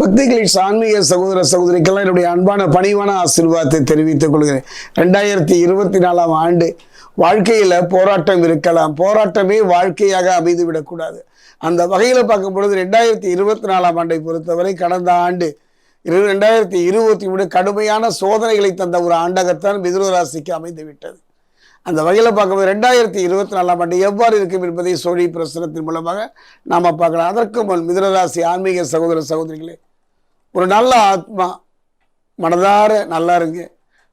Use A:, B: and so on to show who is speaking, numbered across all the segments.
A: பக்திகளின் ஆன்மீக சகோதர சகோதரிக்கெல்லாம் என்னுடைய அன்பான பணிவான ஆசீர்வாதத்தை தெரிவித்துக் கொள்கிறேன். ரெண்டாயிரத்தி இருபத்தி நாலாம் ஆண்டு வாழ்க்கையில் போராட்டம் இருக்கலாம். போராட்டமே வாழ்க்கையாக அமைந்து விடக்கூடாது அந்த வகையில் பார்க்கும் பொழுது ரெண்டாயிரத்தி இருபத்தி நாலாம் ஆண்டை பொறுத்தவரை கடந்த ஆண்டு இரு ரெண்டாயிரத்தி இருபத்தி மூணு கடுமையான சோதனைகளை தந்த ஒரு ஆண்டாகத்தான் மிதுன ராசிக்கு அமைந்து விட்டது அந்த வகையில் பார்க்கும்போது ரெண்டாயிரத்தி இருபத்தி நாலாம் ஆண்டு எவ்வாறு இருக்கும் என்பதை சோழி பிரசுரத்தின் மூலமாக நாம் பார்க்கலாம். அதற்கு முன் மிதனராசி ஆன்மீக சகோதர சகோதரிகளே ஒரு நல்ல ஆத்மா மனதார நல்லா இருங்க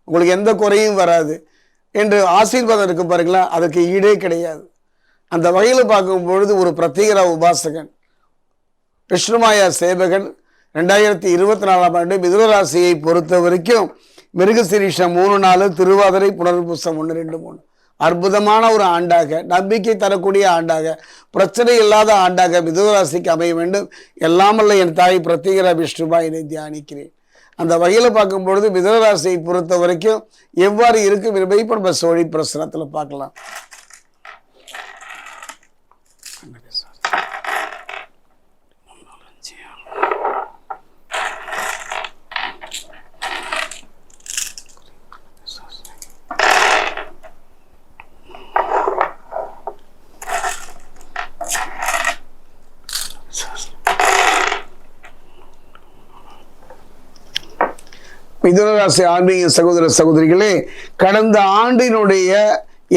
A: உங்களுக்கு எந்த குறையும் வராது. என்று ஆசீர்வாதம் இருக்கு பாருங்களா அதுக்கு ஈடே கிடையாது. அந்த வகையில் பார்க்கும் பொழுது ஒரு பிரத்யேகரா உபாசகன் விஷ்ணுமாயா சேவகன் ரெண்டாயிரத்தி இருபத்தி நாலாம் ஆண்டு மிதுனராசியை பொறுத்த வரைக்கும் மிருகசிரீஷம் மூணு நாலு திருவாதிரை புனர்பூசம் ஒன்று ரெண்டு மூணு. அற்புதமான ஒரு ஆண்டாக நம்பிக்கை தரக்கூடிய ஆண்டாக பிரச்சனை இல்லாத ஆண்டாக மிதுனராசிக்கு அமைய வேண்டும். எல்லாமல்ல என் தாய் பிரத்யேகரா விஷ்ணுபா என்னை தியானிக்கிறேன். அந்த வகையில் பார்க்கும்பொழுது பொழுது பொறுத்த வரைக்கும் எவ்வாறு இருக்கும் என்பதை இப்போ நம்ம சோழி பிரசனத்தில் பார்க்கலாம். மிதுனராசி ஆன்மீக சகோதர சகோதரிகளே கடந்த ஆண்டினுடைய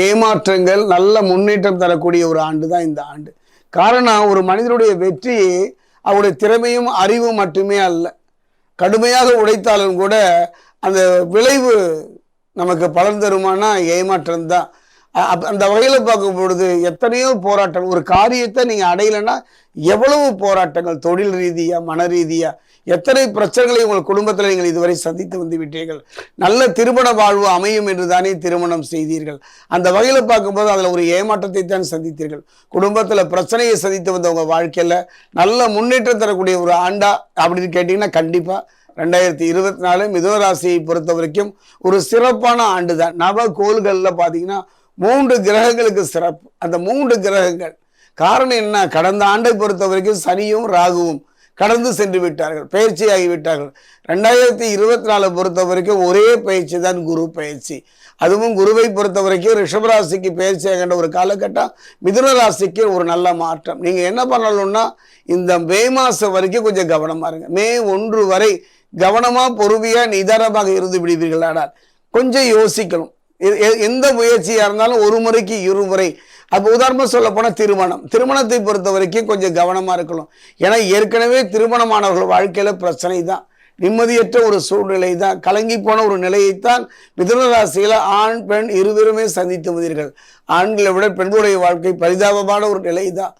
A: ஏமாற்றங்கள் நல்ல முன்னேற்றம் தரக்கூடிய ஒரு ஆண்டு தான் இந்த ஆண்டு. காரணம் ஒரு மனிதனுடைய வெற்றி அவருடைய திறமையும் அறிவும் மட்டுமே அல்ல. கடுமையாக உழைத்தாலும் கூட அந்த விளைவு நமக்கு பலன் தருமானா ஏமாற்றம் தான் அந்த வகையில் பார்க்கும் பொழுது எத்தனையோ போராட்டம் ஒரு காரியத்தை நீங்கள் அடையலைன்னா எவ்வளவு போராட்டங்கள் தொழில் ரீதியாக மன ரீதியாக எத்தனை பிரச்சனைகளை உங்கள் குடும்பத்தில் நீங்கள் இதுவரை சந்தித்து வந்து விட்டீர்கள். நல்ல திருமண வாழ்வு அமையும் என்று தானே திருமணம் செய்தீர்கள். அந்த வகையில் பார்க்கும்போது அதில் ஒரு ஏமாற்றத்தை தான் சந்தித்தீர்கள். குடும்பத்தில் பிரச்சனையை சந்தித்து வந்த உங்கள் வாழ்க்கையில் நல்ல முன்னேற்றம் தரக்கூடிய ஒரு ஆண்டா அப்படின்னு கேட்டிங்கன்னா கண்டிப்பாக ரெண்டாயிரத்தி இருபத்தி நாலு மிதுன ராசியை பொறுத்த வரைக்கும் ஒரு சிறப்பான ஆண்டு தான் நவ கோள்களில் பார்த்தீங்கன்னா மூன்று கிரகங்களுக்கு சிறப்பு. அந்த மூன்று கிரகங்கள். காரணம் என்ன? கடந்த ஆண்டை பொறுத்த வரைக்கும் சனியும் ராகுவும் கடந்து சென்று விட்டார்கள். பயிற்சியாகி விட்டார்கள். ரெண்டாயிரத்தி இருபத்தி நாலு பொறுத்த வரைக்கும் ஒரே பயிற்சி தான் குரு பயிற்சி. அதுவும் குருவை பொறுத்த வரைக்கும் ரிஷபராசிக்கு பயிற்சி ஆகின்ற ஒரு காலகட்டம். மிதுன ராசிக்கு ஒரு நல்ல மாற்றம். நீங்கள் என்ன பண்ணணும்னா இந்த மே மாதம் வரைக்கும் கொஞ்சம் கவனமாக இருங்க. மே ஒன்று வரை கவனமாக பொறுமையாக நிதானமாக இருந்து விடுவீர்களானால் கொஞ்சம் யோசிக்கணும். எந்த முயற்சியாக இருந்தாலும் ஒரு முறைக்கு இருமுறை அப்போ உதாரணமாக சொல்ல போனால் திருமணம். திருமணத்தை பொறுத்த வரைக்கும் கொஞ்சம் கவனமாக இருக்கணும். ஏன்னா ஏற்கனவே திருமணமானவர்கள் வாழ்க்கையில் பிரச்சனை தான் நிம்மதியற்ற ஒரு சூழ்நிலை தான் கலங்கி போன ஒரு நிலையைத்தான் மிதுன ராசியில் ஆண் பெண் இருவருமே சந்தித்து வந்தீர்கள் ஆண்களை விட பெண்களுடைய வாழ்க்கை பரிதாபமான ஒரு நிலை தான்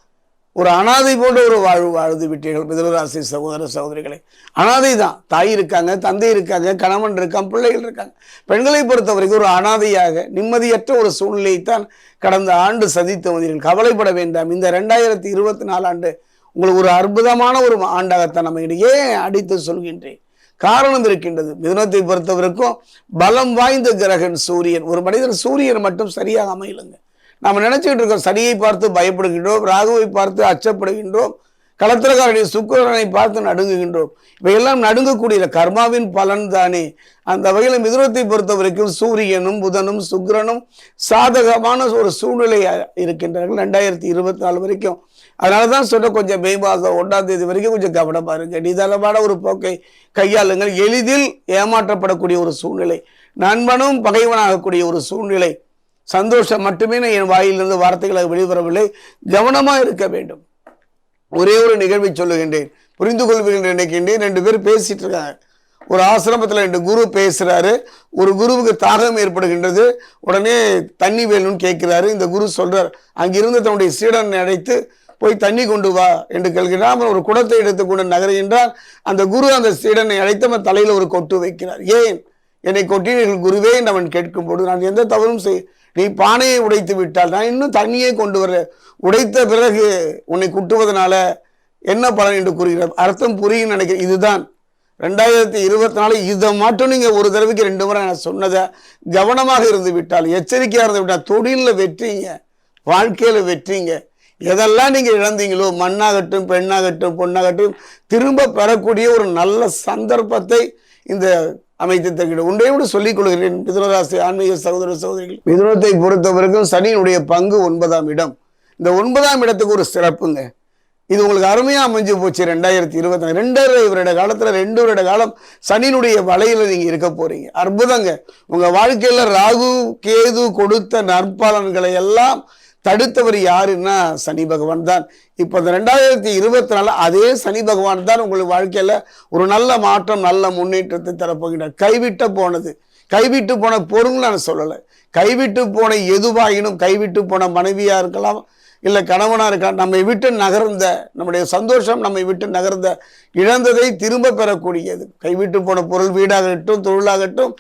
A: ஒரு அனாதை போன்ற ஒரு வாழ்வு வாழ்ந்து விட்டீர்கள் மிதனராசி சகோதர சகோதரிகளை. அனாதை தான். தாய் இருக்காங்க தந்தை இருக்காங்க கணவன் இருக்கான் பிள்ளைகள் இருக்காங்க. பெண்களை பொறுத்த வரைக்கும் ஒரு அனாதையாக நிம்மதியற்ற ஒரு சூழ்நிலையைத்தான் கடந்த ஆண்டு சந்தித்து வந்தீர்கள். கவலைப்பட வேண்டாம். இந்த ரெண்டாயிரத்தி இருபத்தி நாலு ஆண்டு உங்களுக்கு ஒரு அற்புதமான ஒரு ஆண்டாகத்தான் நம்ம இடையே அடித்து சொல்கின்றேன்? காரணம் இருக்கின்றது. மிதனத்தை பொறுத்தவரைக்கும் பலம் வாய்ந்த கிரகன் சூரியன். ஒரு மனிதன் சூரியன் மட்டும் சரியாக அமையலுங்க. நம்ம நினைச்சுக்கிட்டு இருக்கோம் சனியை பார்த்து பயப்படுகின்றோம் ராகுவை பார்த்து அச்சப்படுகின்றோம் களத்திரக்காரனுடைய சுக்கரனை பார்த்து நடுங்குகின்றோம். இவையெல்லாம் நடுங்கக்கூடிய கர்மாவின் பலன் தானே. அந்த வகையில் மிதுரத்தை பொறுத்த வரைக்கும் சூரியனும் புதனும் சுக்கிரனும் சாதகமான ஒரு சூழ்நிலை இருக்கின்றார்கள் ரெண்டாயிரத்தி இருபத்தி நாலு வரைக்கும். அதனால தான் சொன்ன கொஞ்சம் மே மாதம் ஒன்றாம் தேதி வரைக்கும் கொஞ்சம் கவனமாக இருங்க. நிதானமான ஒரு போக்கை கையாளுங்கள். எளிதில் ஏமாற்றப்படக்கூடிய ஒரு சூழ்நிலை நண்பனும் பகைவனாகக்கூடிய ஒரு சூழ்நிலை சந்தோஷம் மட்டுமே என் வாயிலிருந்து வார்த்தைகளாக வெளிவரவில்லை. கவனமாக இருக்க வேண்டும். ஒரே ஒரு நிகழ்வை சொல்லுகின்றேன். புரிந்து கொள்வீர்கள் நினைக்கின்றேன். ரெண்டு பேர் பேசிட்டு இருக்காங்க. ஒரு ஆசிரமத்தில் ரெண்டு குரு பேசுகிறாரு ஒரு குருவுக்கு தாகம் ஏற்படுகின்றது. உடனே தண்ணி வேணும்னு கேட்கிறாரு. இந்த குரு சொல்கிறார் அங்கிருந்து தன்னுடைய சீடனை அழைத்து போய் தண்ணி கொண்டு வா என்று கேட்கிறார் அவன் ஒரு குடத்தை எடுத்துக்கொண்டு நகருகின்றார். அந்த குரு அந்த சீடனை அழைத்து அவன் தலையில் ஒரு கொட்டு வைக்கிறார். ஏன்? என்னை கொட்டினீர்கள் குருவே என்று அவன் கேட்கும்போது நான் எந்த தவறும் செய் நீ பானையை உடைத்து விட்டால் நான் இன்னும் தண்ணியை கொண்டு வர உடைத்த பிறகு உன்னை குட்டுவதனால என்ன பலன் என்று கூறுகிறார்? அர்த்தம் புரியும் நினைக்கிறேன். இதுதான். ரெண்டாயிரத்தி இருபத்தி நாலு இதை மட்டும் நீங்கள் ஒரு தடவைக்கு ரெண்டு முறை நான் சொன்னதை கவனமாக இருந்து விட்டால் எச்சரிக்கையாக இருந்து விட்டால் தொழிலில் வெற்றிங்க வாழ்க்கையில் வெற்றிங்க. எதெல்லாம் நீங்கள் இழந்தீங்களோ மண்ணாகட்டும் பெண்ணாகட்டும் பொண்ணாகட்டும் திரும்ப பெறக்கூடிய ஒரு நல்ல சந்தர்ப்பத்தை இந்த அமைத்து தருகிற கூட சொல்லிக் கொள்கிறேன். மிதுனராசி ஆன்மீக சகோதர சகோதரிகள் மிதுனத்தை பொறுத்தவரைக்கும் சனியினுடைய பங்கு ஒன்பதாம் இடம். இந்த ஒன்பதாம் இடத்துக்கு ஒரு சிறப்புங்க. இது உங்களுக்கு அருமையாக அமைஞ்சு போச்சு ரெண்டாயிரத்தி இருபத்தி ரெண்டரை வருட காலத்தில் ரெண்டு வருட காலம் சனியினுடைய வலையில் நீங்கள் இருக்க போகிறீங்க அற்புதங்க. உங்கள் வாழ்க்கையில் ராகு கேது கொடுத்த நற்பலன்களை எல்லாம் தடுத்தவர் யாருன்னா சனி பகவான் தான். இப்போ இந்த ரெண்டாயிரத்தி இருபத்தி நாலு அதே சனி பகவான் தான் உங்களுக்கு வாழ்க்கையில் ஒரு நல்ல மாற்றம் நல்ல முன்னேற்றத்தை தரப்போகிறார் கைவிட்ட போனது. கைவிட்டு போன பொருள் நான் சொல்லலை. கைவிட்டு போன எதுவாயினும் கைவிட்டு போன மனைவியாக இருக்கலாம் இல்லை கணவனாக இருக்கா நம்மை விட்டு நகர்ந்த நம்முடைய சந்தோஷம் நம்மை விட்டு நகர்ந்த இழந்ததை திரும்ப பெறக்கூடியது. கைவிட்டு போன பொருள் வீடாகட்டும் தொழிலாகட்டும்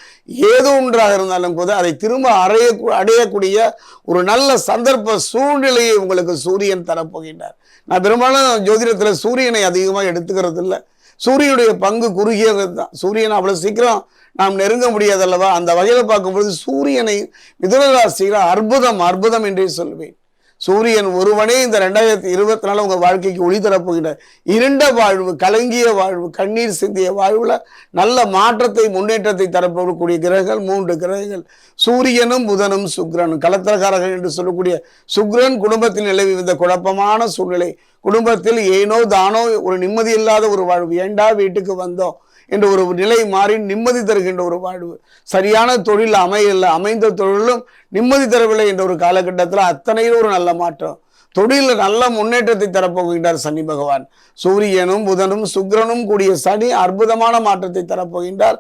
A: ஏதோ ஒன்றாக இருந்தாலும் கூட அதை திரும்ப அடைய அடையக்கூடிய ஒரு நல்ல சந்தர்ப்ப சூழ்நிலையை உங்களுக்கு சூரியன் தரப்போகின்றார். நான் பெரும்பாலும் ஜோதிடத்தில் சூரியனை அதிகமாக எடுத்துக்கிறது இல்லை சூரியனுடைய பங்கு குறுகியது தான் சூரியன் அவ்வளோ சீக்கிரம் நாம் நெருங்க முடியாதல்லவா? அந்த வகையில் பார்க்கும்பொழுது சூரியனை மிதுனராசியில் அற்புதம் அற்புதம் என்றே சொல்வேன். சூரியன் ஒருவனே இந்த ரெண்டாயிரத்தி இருபத்தி நாலு உங்கள் வாழ்க்கைக்கு ஒளி தரப்போகிற இருண்ட வாழ்வு கலங்கிய வாழ்வு கண்ணீர் சிந்திய வாழ்வில் நல்ல மாற்றத்தை முன்னேற்றத்தை தரப்படக்கூடிய கிரகங்கள் மூன்று கிரகங்கள். சூரியனும் புதனும் சுக்ரனும் கலத்திரக்காரர்கள் என்று சொல்லக்கூடிய சுக்ரன் குடும்பத்தில் நிலவி வந்த குழப்பமான சூழ்நிலை. குடும்பத்தில் ஏனோ தானோ ஒரு நிம்மதி இல்லாத ஒரு வாழ்வு. ஏண்டா வீட்டுக்கு வந்தோம்? என்ற ஒரு நிலை மாறி நிம்மதி தருகின்ற ஒரு வாழ்வு. சரியான தொழில் அமையல அமைந்த தொழிலும் நிம்மதி தரவில்லை என்ற ஒரு காலகட்டத்தில் அத்தனையும் ஒரு நல்ல மாற்றம். தொழிலில் நல்ல முன்னேற்றத்தை தரப்போகின்றார் சனி பகவான். சூரியனும் புதனும் சுக்கிரனும் கூடிய சனி அற்புதமான மாற்றத்தை தரப்போகின்றார்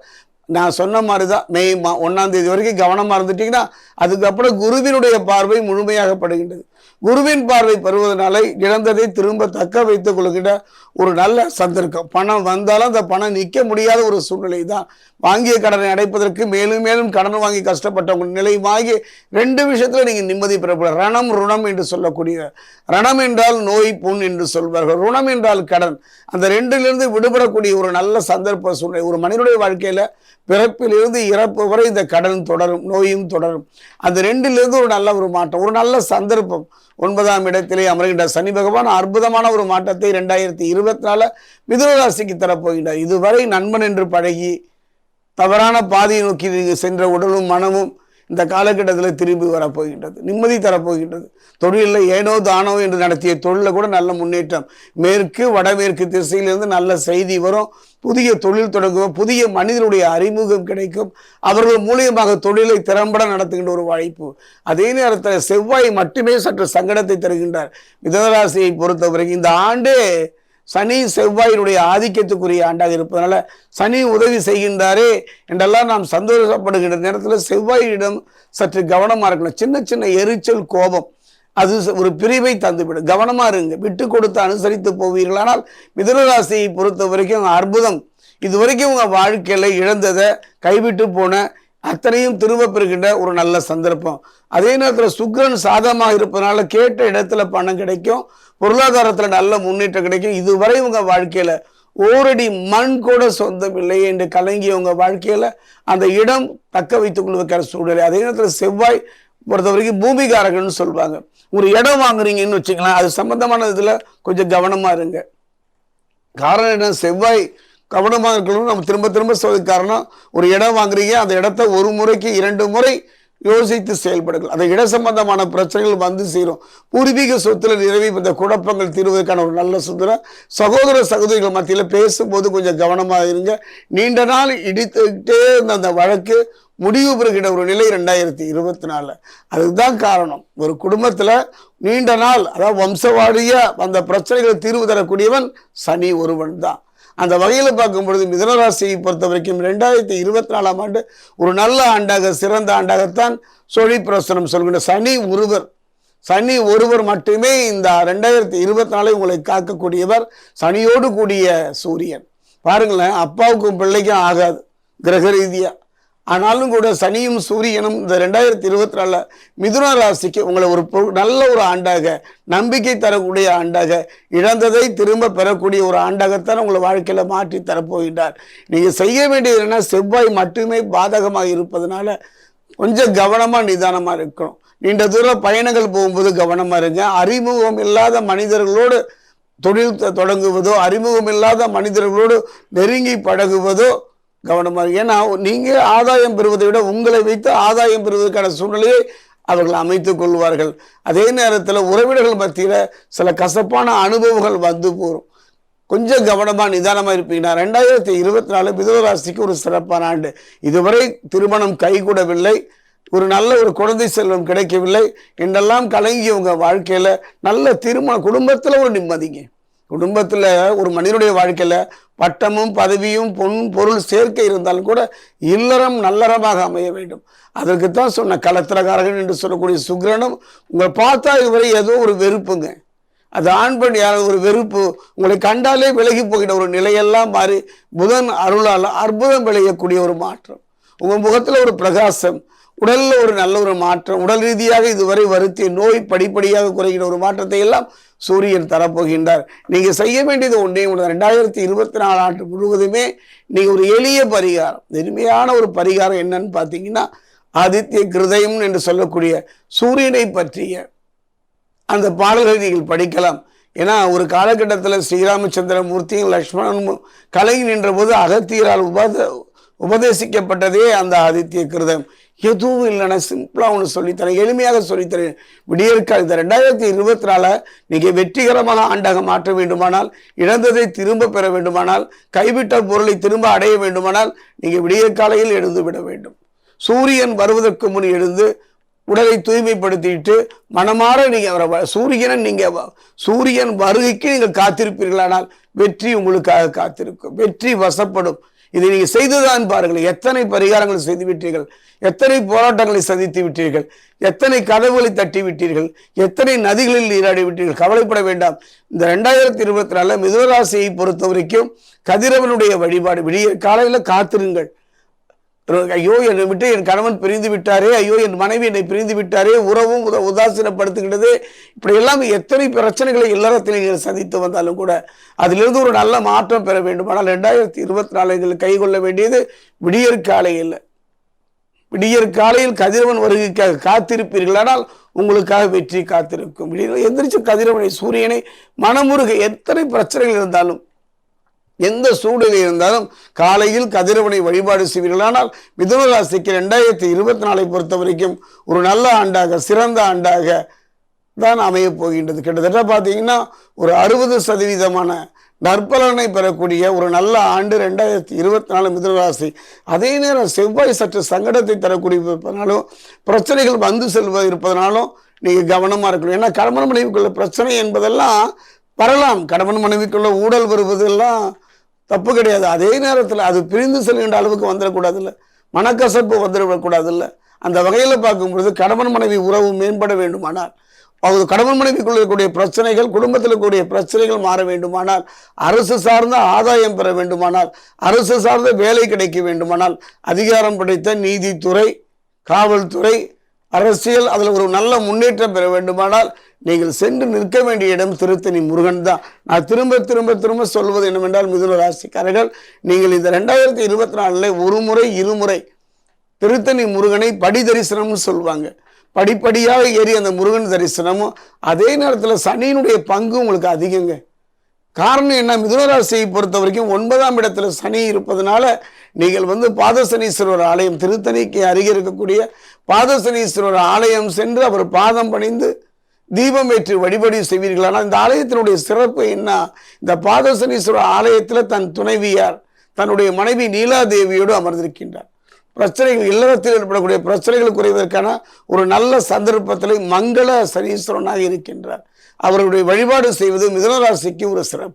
A: நான் சொன்ன மாதிரி தான் மே மா ஒன்றாம் தேதி வரைக்கும் கவனமாக இருந்துட்டிங்கன்னா அதுக்கப்புறம் குருவினுடைய பார்வை முழுமையாகப்படுகின்றது. குருவின் பார்வை பெறுவதனால இழந்ததை திரும்ப தக்க வைத்துக் கொள்கிற ஒரு நல்ல சந்தர்க்கம். பணம் வந்தாலும் அந்த பணம் நிற்க முடியாத ஒரு சூழ்நிலை தான் வாங்கிய கடனை அடைப்பதற்கு மேலும் மேலும் கடன் வாங்கி கஷ்டப்பட்டவங்க நிலையுமாகி ரெண்டு விஷயத்தில் நீங்கள் நிம்மதி பெறப்பட ரணம் ருணம் என்று சொல்லக்கூடிய ரணம் என்றால் நோய் புண் என்று சொல்வார்கள். ருணம் என்றால் கடன். அந்த ரெண்டிலிருந்து விடுபடக்கூடிய ஒரு நல்ல சந்தர்ப்ப சூழ்நிலை. ஒரு மனிதனுடைய வாழ்க்கையில் பிறப்பிலிருந்து இறப்பு வரை இந்த கடன் தொடரும் நோயும் தொடரும். அந்த ரெண்டிலிருந்து ஒரு நல்ல ஒரு மாற்றம் ஒரு நல்ல சந்தர்ப்பம் ஒன்பதாம் இடத்திலே அமர்கின்ற சனி பகவான் அற்புதமான ஒரு மாற்றத்தை ரெண்டாயிரத்தி இருபத்தி நாலு மிதுனராசிக்கு தரப்போகின்றார். இதுவரை நண்பன் என்று பழகி தவறான பாதையை நோக்கி சென்ற உடலும் மனமும் இந்த காலகட்டத்தில் திரும்பி வரப்போகின்றது. நிம்மதி தரப்போகின்றது. தொழிலில் ஏனோ தானோ என்று நடத்திய தொழிலில் கூட நல்ல முன்னேற்றம். மேற்கு வடமேற்கு திசையிலிருந்து நல்ல செய்தி வரும். புதிய தொழில் தொடங்குவோம் புதிய மனிதனுடைய அறிமுகம் கிடைக்கும். அவர்கள் மூலியமாக தொழிலை திறம்பட நடத்துகின்ற ஒரு வாய்ப்பு. அதே நேரத்தில் செவ்வாய் மட்டுமே சற்று சங்கடத்தை தருகின்றார். மிதனராசியை பொறுத்தவரைக்கும் இந்த ஆண்டே சனி செவ்வாயினுடைய ஆதிக்கத்துக்குரிய ஆண்டாக இருப்பதனால சனி உதவி செய்கின்றாரே என்றெல்லாம் நாம் சந்தோஷப்படுகின்ற நேரத்தில் செவ்வாயிடம் சற்று கவனமாக இருக்கணும். சின்ன சின்ன எரிச்சல் கோபம் அது ஒரு பிரிவை தந்துவிடும். கவனமாக இருங்க. விட்டு கொடுத்து அனுசரித்து போவீர்களானால் மிதுனராசியை பொறுத்த வரைக்கும் அற்புதம். இது வரைக்கும் உங்கள் வாழ்க்கையில் இழந்ததை கைவிட்டு போன அத்தனையும் திரும்ப பெறுகின்ற ஒரு நல்ல சந்தர்ப்பம். அதே நேரத்தில் சுக்ரன் சாதமாக இருப்பதனால கேட்ட இடத்துல பணம் கிடைக்கும் பொருளாதாரத்தில் நல்ல முன்னேற்றம் கிடைக்கும். இதுவரை உங்க வாழ்க்கையில ஓரடி மண் கூட சொந்தம் இல்லை என்று கலங்கிய உங்க வாழ்க்கையில அந்த இடம் தக்க வைத்துக் கொள்வதற்கான சூழ்நிலை. அதே நேரத்தில் செவ்வாய் பொறுத்த வரைக்கும் பூமிகாரகன்னு சொல்லுவாங்க. ஒரு இடம் வாங்குறீங்கன்னு வச்சுக்கலாம் அது சம்பந்தமான இதுல கொஞ்சம் கவனமா இருங்க. காரணம் என்ன செவ்வாய் கவனமாக இருக்கணும் நம்ம திரும்ப திரும்ப சொல்ல காரணம் ஒரு இடம் வாங்குறீங்க அந்த இடத்த ஒரு முறைக்கு இரண்டு முறை யோசித்து செயல்படுங்கள். அந்த இட சம்பந்தமான பிரச்சனைகள் வந்து சேரும். பூர்வீக சொத்துல நிறைவே இந்த குழப்பங்கள் தீர்வதற்கான ஒரு நல்ல சுந்தரம். சகோதர சகோதரிகள் மத்தியில் பேசும்போது கொஞ்சம் கவனமாக இருங்க. நீண்ட நாள் இடித்துக்கிட்டே இருந்த அந்த வழக்கு முடிவு பெறுகிற ஒரு நிலை ரெண்டாயிரத்தி இருபத்தி நாலு அதுதான் காரணம். ஒரு குடும்பத்தில் நீண்ட நாள் அதாவது வம்சவாடிய அந்த பிரச்சனைகளை தீர்வு தரக்கூடியவன் சனி ஒருவன் தான். அந்த வகையில் பார்க்கும் பொழுது மிதனராசியை பொறுத்த வரைக்கும் ரெண்டாயிரத்தி இருபத்தி நாலாம் ஆண்டு ஒரு நல்ல ஆண்டாக சிறந்த ஆண்டாகத்தான் சொழி பிரசனம் சொல்கின்ற சனி ஒருவர். சனி ஒருவர் மட்டுமே இந்த ரெண்டாயிரத்தி இருபத்தி நாலை உங்களை காக்கக்கூடியவர் சனியோடு கூடிய சூரியன். பாருங்களேன் அப்பாவுக்கும் பிள்ளைக்கும் ஆகாது கிரக ரீதியாக ஆனாலும் கூட சனியும் சூரியனும் இந்த ரெண்டாயிரத்தி இருபத்தி நாலில் மிதுன ராசிக்கு உங்களை ஒரு நல்ல ஒரு ஆண்டாக நம்பிக்கை தரக்கூடிய ஆண்டாக இழந்ததை திரும்ப பெறக்கூடிய ஒரு ஆண்டாகத்தான் உங்களை வாழ்க்கையில் மாற்றி தரப்போகின்றார். நீங்கள் செய்ய வேண்டியது என்ன செவ்வாய் மட்டுமே பாதகமாக இருப்பதனால கொஞ்சம் கவனமாக நிதானமாக இருக்கணும். நீண்ட தூர பயணங்கள் போகும்போது கவனமாக இருங்க. அறிமுகம் இல்லாத மனிதர்களோடு தொழில் தொடங்குவதோ அறிமுகம் இல்லாத மனிதர்களோடு நெருங்கி பழகுவதோ கவனமாக ஏன்னா நீங்கள் ஆதாயம் பெறுவதை விட உங்களை வைத்து ஆதாயம் பெறுவதற்கான சூழ்நிலையை அவர்கள் அமைத்து கொள்வார்கள். அதே நேரத்தில் உறவினர்கள் மத்தியில் சில கசப்பான அனுபவங்கள் வந்து போகும். கொஞ்சம் கவனமாக நிதானமாக இருப்பீங்கன்னா ரெண்டாயிரத்தி இருபத்தி நாலு மிதவராசிக்கு ஒரு சிறப்பான ஆண்டு. இதுவரை திருமணம் கைகூடவில்லை. ஒரு நல்ல ஒரு குழந்தை செல்வம் கிடைக்கவில்லை. என்றெல்லாம் கலங்கிய வாழ்க்கையில் நல்ல திருமண குடும்பத்தில் ஒரு நிம்மதிங்க. குடும்பத்தில் ஒரு மனிதனுடைய வாழ்க்கையில் பட்டமும் பதவியும் பொன் பொருள் சேர்க்கை இருந்தாலும் கூட இல்லறம் நல்லறமாக அமைய வேண்டும். அதற்குத்தான் சொன்ன கலத்திரகாரகன் என்று சொல்லக்கூடிய சுக்கிரனும் உங்களை பார்த்தா இதுவரை ஏதோ ஒரு வெறுப்புங்க. அது ஆண் பெண் யாராவது ஒரு வெறுப்பு. உங்களை கண்டாலே விலகி போகிற ஒரு நிலையெல்லாம் மாறி புதன் அருளால் அற்புதம் விளையக்கூடிய ஒரு மாற்றம். உங்கள் முகத்தில் ஒரு பிரகாசம் உடலில் ஒரு நல்ல ஒரு மாற்றம் உடல் ரீதியாக இதுவரை வருத்திய நோய் படிப்படியாக குறைகிற ஒரு மாற்றத்தை எல்லாம் சூரியன் தரப்போகின்றார். நீங்க செய்ய வேண்டியது ஒன்றே ஒன்று ரெண்டாயிரத்தி இருபத்தி நாலு ஆண்டு முழுவதுமே நீங்க ஒரு எளிய பரிகாரம் எளிமையான ஒரு பரிகாரம் என்னன்னு பார்த்தீங்கன்னா ஆதித்ய கிருதயம் என்று சொல்லக்கூடிய சூரியனை பற்றிய அந்த பாடல்களை நீங்கள் படிக்கலாம். ஏன்னா ஒரு காலகட்டத்தில் ஸ்ரீராமச்சந்திர மூர்த்தியும் லக்ஷ்மணனும் கலங்கி நின்ற போது அகத்தியரால் உபத உபதேசிக்கப்பட்டதே அந்த ஆதித்ய கிருதம் எதுவும் இல்லைன்னா சிம்பிளாக ஒன்று சொல்லித்தரேன் எளிமையாக சொல்லித்தரேன். விடியற்கால இந்த ரெண்டாயிரத்தி இருபத்தி நாலில் நீங்கள் வெற்றிகரமாக ஆண்டாக மாற்ற வேண்டுமானால் இழந்ததை திரும்ப பெற வேண்டுமானால் கைவிட்ட பொருளை திரும்ப அடைய வேண்டுமானால் நீங்கள் விடியற்காலையில் எழுந்து விட வேண்டும். சூரியன் வருவதற்கு முன் எழுந்து உடலை தூய்மைப்படுத்திட்டு மனமாற நீங்கள் அவரை வ- சூரியனை நீங்கள் சூரியன் வருகைக்கு நீங்கள் காத்திருப்பீர்களானால் வெற்றி உங்களுக்காக காத்திருக்கும். வெற்றி வசப்படும். இதை நீங்கள் செய்துதான் பாருங்கள். எத்தனை பரிகாரங்கள் செய்து விட்டீர்கள்? எத்தனை போராட்டங்களை சந்தித்து விட்டீர்கள்? எத்தனை கதவுகளை தட்டி விட்டீர்கள்? எத்தனை நதிகளில் நீராடி விட்டீர்கள்? கவலைப்பட வேண்டாம். இந்த ரெண்டாயிரத்தி இருபத்தி நாலில் மிதுனராசியை பொறுத்த வரைக்கும் கதிரவனுடைய வழிபாடு விடிய காலையில் காத்திருங்கள். ஐயோ என்னை விட்டு என் கணவன் பிரிந்து விட்டாரே ஐயோ என் மனைவி என்னை பிரிந்து விட்டாரே உறவும் உத உதாசீனப்படுத்துகிறது. இப்படி எல்லாம் எத்தனை பிரச்சனைகளை இல்லறத்தில் நீங்கள் சந்தித்து வந்தாலும் கூட அதிலிருந்து ஒரு நல்ல மாற்றம் பெற வேண்டும். ஆனால் ரெண்டாயிரத்தி இருபத்தி நாலு எங்களுக்கு கைகொள்ள வேண்டியது விடியற் காலையில் விடியற் காலையில் கதிரவன் வருகைக்காக காத்திருப்பீர்களானால் உங்களுக்காக வெற்றி காத்திருக்கும். விடிய எந்திரிச்சு கதிரவனை சூரியனை மனமுருக எத்தனை பிரச்சனைகள் இருந்தாலும் எந்த சூழ்நிலை இருந்தாலும் காலையில் கதிரவனை வழிபாடு செய்வீர்களானால் மிதுன ராசிக்கு ரெண்டாயிரத்தி இருபத்தி நாலை பொறுத்த வரைக்கும் ஒரு நல்ல ஆண்டாக சிறந்த ஆண்டாக தான் அமையப் போகின்றது. கிட்டத்தட்ட பார்த்தீங்கன்னா ஒரு அறுபது சதவீதமான நற்பலனை பெறக்கூடிய ஒரு நல்ல ஆண்டு ரெண்டாயிரத்தி இருபத்தி நாலு மிதுனராசி அதே நேரம் செவ்வாய் சற்று சங்கடத்தை தரக்கூடிய இருப்பதனாலும் பிரச்சனைகள் வந்து செல்வது இருப்பதனாலும் நீங்கள் கவனமாக இருக்கணும். ஏன்னா கடமன் மனைவிக்குள்ள பிரச்சனை என்பதெல்லாம் வரலாம். கடமன் மனைவிக்குள்ள ஊழல் வருவதெல்லாம் தப்பு கிடையாது. அதே நேரத்தில் அது பிரிந்து செல்கின்ற அளவுக்கு வந்துடக்கூடாது இல்லை மனக்கசப்பு வந்துடக்கூடாதுல்ல. அந்த வகையில் பார்க்கும்பொழுது கணவன் மனைவி உறவு மேம்பட வேண்டுமானால் அவங்க கணவன் மனைவிக்குள்ள இருக்கக்கூடிய பிரச்சனைகள் குடும்பத்தில் இருக்கக்கூடிய பிரச்சனைகள் மாற வேண்டுமானால் அரசு சார்ந்த ஆதாயம் பெற வேண்டுமானால் அரசு சார்ந்த வேலை கிடைக்க வேண்டுமானால் அதிகாரம் படைத்த நீதித்துறை காவல்துறை அரசியல் அதில் ஒரு நல்ல முன்னேற்றம் பெற வேண்டுமானால் நீங்கள் சென்று நிற்க வேண்டிய இடம் திருத்தணி முருகன் தான். நான் திரும்ப திரும்ப திரும்ப சொல்வது என்னவென்றால் மிதுன ராசிக்காரர்கள் நீங்கள் இந்த ரெண்டாயிரத்தி இருபத்தி நாலில் ஒரு முறை இருமுறை திருத்தணி முருகனை படி தரிசனம்னு சொல்லுவாங்க. படிப்படியாக ஏறி அந்த முருகன் தரிசனமும் அதே நேரத்தில் சனியினுடைய பங்கு உங்களுக்கு அதிகங்க. காரணம் என்ன? மிதுனராசியை பொறுத்த வரைக்கும் ஒன்பதாம் இடத்துல சனி இருப்பதனால நீங்கள் வந்து பாதசனீஸ்வரர் ஆலயம் திருத்தணிக்கு அருகே இருக்கக்கூடிய பாதசனீஸ்வரர் ஆலயம் சென்று அவர் பாதம் பணிந்து தீபம் ஏற்றி வழிபாடு செய்வீர்களானால் இந்த ஆலயத்தினுடைய சிறப்பு என்ன? இந்த பாதசனீஸ்வரர் ஆலயத்தில் தன் துணைவியார் தன்னுடைய மனைவி நீலாதேவியோடு அமர்ந்திருக்கின்றார். பிரச்சனைகள் இல்லறத்தில் ஏற்படக்கூடிய பிரச்சனைகள் குறைவதற்கான ஒரு நல்ல சந்தர்ப்பத்தில் மங்கள சனீஸ்வரனாக இருக்கின்றார். அவர்களுடைய வழிபாடு செய்வது மிதனராசிக்கு ஒரு சிறப்பு.